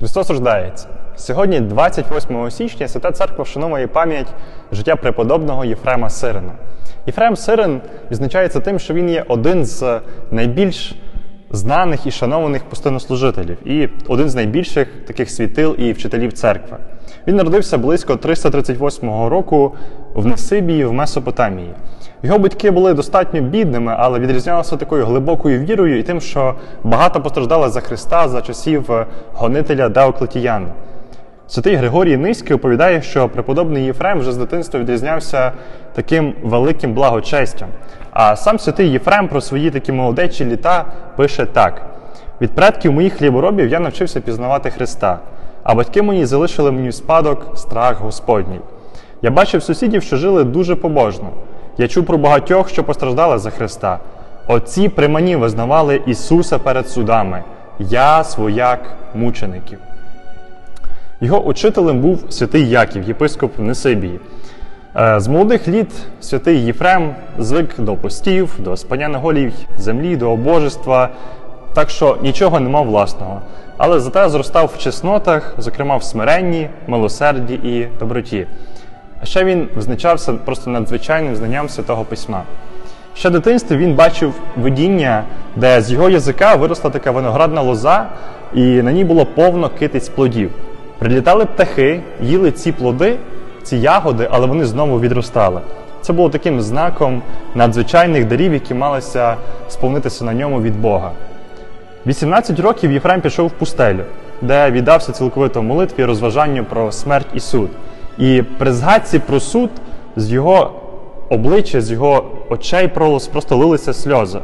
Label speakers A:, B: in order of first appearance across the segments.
A: Христос рождається. Сьогодні, 28 січня, Свята Церква вшановує пам'ять життя преподобного Єфрема Сирина. Єфрем Сирин відзначається тим, що він є один з найбільш знаних і шанованих пустинослужителів, і один з найбільших таких світил і вчителів церкви. Він народився близько 338 року в Несибії в Месопотамії. Його батьки були достатньо бідними, але відрізнялися такою глибокою вірою і тим, що багато постраждали за Христа за часів е, гонителя Деоклетіяна. Святий Григорій Низький оповідає, що преподобний Єфрем вже з дитинства відрізнявся таким великим благочестям. А сам святий Єфрем про свої такі молодечі літа пише так: від предків моїх хліборобів я навчився пізнавати Христа, а батьки мої залишили мені спадок страх Господній. Я бачив сусідів, що жили дуже побожно. Я чув про багатьох, що постраждали за Христа. Отці при мені визнавали Ісуса перед судами. Я свояк мучеників. Його учителем був святий Яків, єпископ Несибії. Е, З молодих літ святий Єфрем звик до постів, до спання на голій землі, до обожества, так що нічого не мав власного. Але зате зростав в чеснотах, зокрема в смиренні, милосерді і доброті. А ще він визначався просто надзвичайним знанням святого письма. Ще в дитинстві він бачив видіння, де з його язика виросла така виноградна лоза, і на ній було повно китиць плодів. Прилітали птахи, їли ці плоди, ці ягоди, але вони знову відростали. Це було таким знаком надзвичайних дарів, які малися сповнитися на ньому від Бога. 18 років Єфрем пішов в пустелю, де віддався цілковито молитві розважанню про смерть і суд. І при згадці про суд з його обличчя, з його очей просто лилися сльози.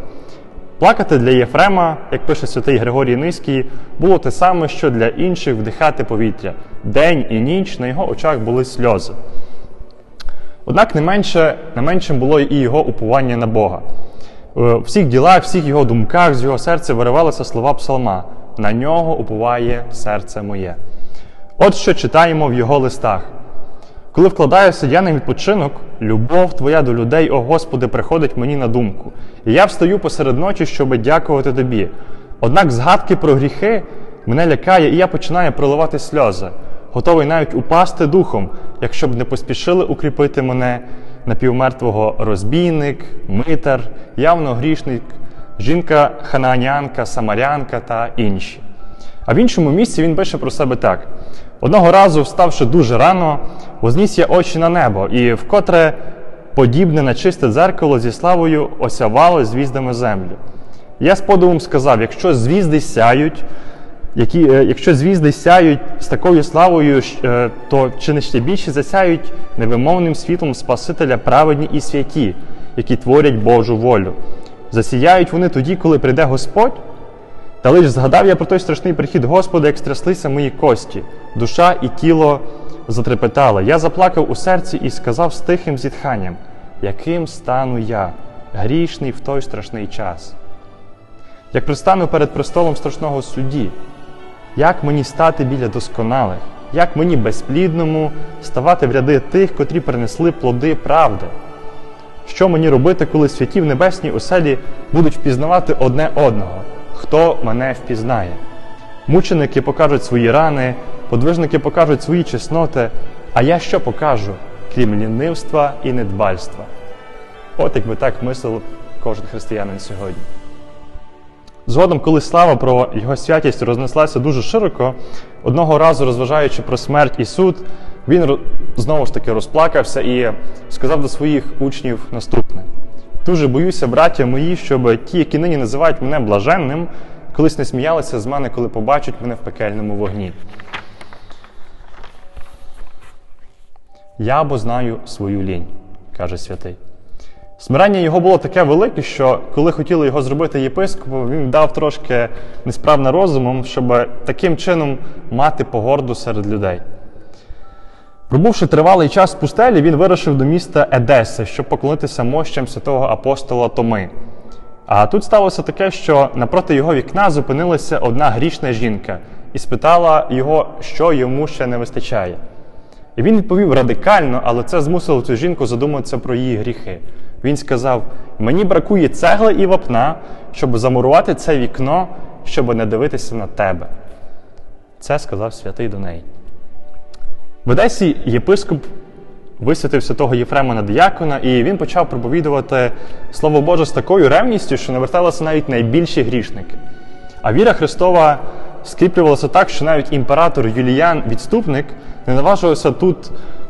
A: Плакати для Єфрема, як пише святий Григорій Низький, було те саме, що для інших вдихати повітря. День і ніч на його очах були сльози. Однак не менше, не меншим було і його упування на Бога. У всіх ділах, всіх його думках, з його серця виривалися слова псалма: на нього упуває серце моє. От що читаємо в його листах. Коли вкладаюся я на відпочинок, любов Твоя до людей, о Господи, приходить мені на думку. І я встаю посеред ночі, щоб дякувати Тобі. Однак згадки про гріхи мене лякає, і я починаю проливати сльози, готовий навіть упасти духом, якщо б не поспішили укріпити мене напівмертвого розбійник, митар, явно грішник, жінка ханаанянка, самарянка та інші. А в іншому місці він пише про себе так: одного разу, вставши дуже рано, возніс я очі на небо, і вкотре подібне на чисте дзеркало зі славою осявало звіздами землю. Я з подивом сказав: якщо звізди сяють, які, якщо звізди сяють з такою славою, то чи не ще більше засяють невимовним світлом Спасителя праведні і святі, які творять Божу волю. Засіяють вони тоді, коли прийде Господь. Та лиш згадав я про той страшний прихід Господа, як стряслися мої кості, душа і тіло затрепетали. Я заплакав у серці і сказав з тихим зітханням, яким стану я, грішний в той страшний час. Як пристану перед престолом страшного судді, як мені стати біля досконалих, як мені безплідному ставати в ряди тих, котрі принесли плоди правди? Що мені робити, коли святі в небесній оселі будуть впізнавати одне одного? Хто мене впізнає? Мученики покажуть свої рани, подвижники покажуть свої чесноти, а я що покажу, крім лінивства і недбальства? От якби так мислив кожен християнин сьогодні. Згодом, коли слава про його святість рознеслася дуже широко, одного разу розважаючи про смерть і суд, він знову ж таки розплакався і сказав до своїх учнів наступне: Дуже боюся, браття мої, щоб ті, які нині називають мене блаженним, колись не сміялися з мене, коли побачать мене в пекельному вогні. Я бо знаю свою лінь, каже святий. Смирення його було таке велике, що коли хотіли його зробити єпископом, він дав трошки несправно розумом, щоб таким чином мати погорду серед людей. Пробувши тривалий час в пустелі, він вирушив до міста Едеси, щоб поклонитися мощам святого апостола Томи. А тут сталося таке, що напроти його вікна зупинилася одна грішна жінка і спитала його, що йому ще не вистачає. І він відповів радикально, але це змусило цю жінку задуматися про її гріхи. Він сказав: Мені бракує цегли і вапна, щоб замурувати це вікно, щоб не дивитися на тебе. Це сказав святий до неї. В Одесі єпископ висвятив святого Єфрема на діякона, і він почав проповідувати Слово Боже з такою ревністю, що наверталися навіть найбільші грішники. А віра Христова скріплювалася так, що навіть імператор Юліян, відступник, не наважувався тут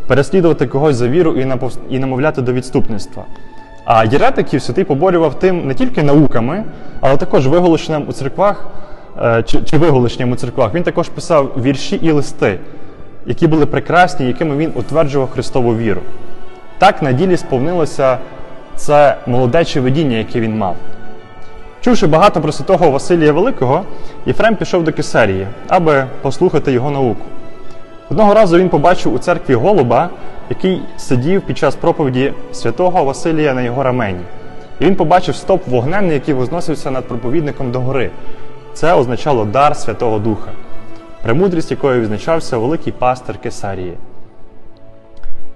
A: переслідувати когось за віру і напов- намовляти до відступництва. А єретиків святий поборював тим не тільки науками, але також виголошенням у церквах е, чи, чи виголошенням у церквах. Він також писав вірші і листи, які були прекрасні, якими він утверджував Христову віру. Так на ділі сповнилося це молодече видіння, яке він мав. Чувши багато про святого Василія Великого, Єфрем пішов до Кесарії, аби послухати його науку. Одного разу він побачив у церкві голуба, який сидів під час проповіді святого Василія на його рамені. І він побачив стоп вогненний, який возносився над проповідником до гори. Це означало дар Святого Духа, премудрість якої відзначався великий пастир Кесарії.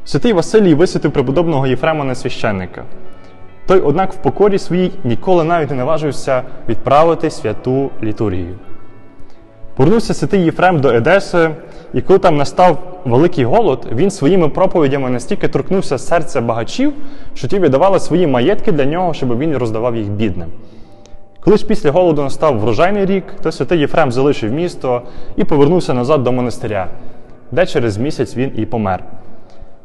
A: Святий Василій висвятив преподобного Єфрема на священника. Той, однак, в покорі своїй ніколи навіть не наважився відправити святу літургію. Повернувся святий Єфрем до Едеси, і коли там настав великий голод, він своїми проповідями настільки торкнувся серця багачів, що ті віддавали свої маєтки для нього, щоб він роздавав їх бідним. Коли ж після голоду настав врожайний рік, то святий Єфрем залишив місто і повернувся назад до монастиря, де через місяць він і помер.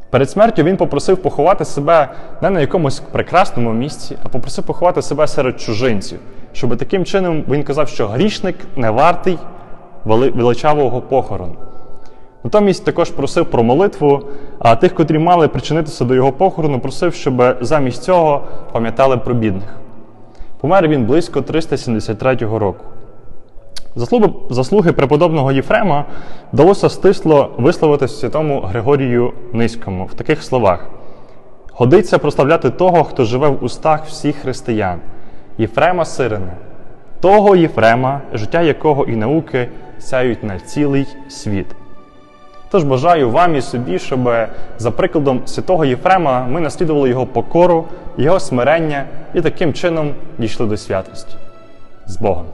A: Перед смертю він попросив поховати себе не на якомусь прекрасному місці, а попросив поховати себе серед чужинців, щоб таким чином він казав, що грішник не вартий величавого похорону. Натомість також просив про молитву, а тих, котрі мали причинитися до його похорону, просив, щоб замість цього пам'ятали про бідних. Помер він близько 373 року. Заслуги, заслуги преподобного Єфрема вдалося стисло висловити святому Григорію Низькому в таких словах: Годиться прославляти того, хто живе в устах всіх християн, Єфрема Сирина, того Єфрема, життя якого і науки сяють на цілий світ. Тож бажаю вам і собі, щоб за прикладом святого Єфрема ми наслідували його покору, його смирення і таким чином дійшли до святості. З Богом!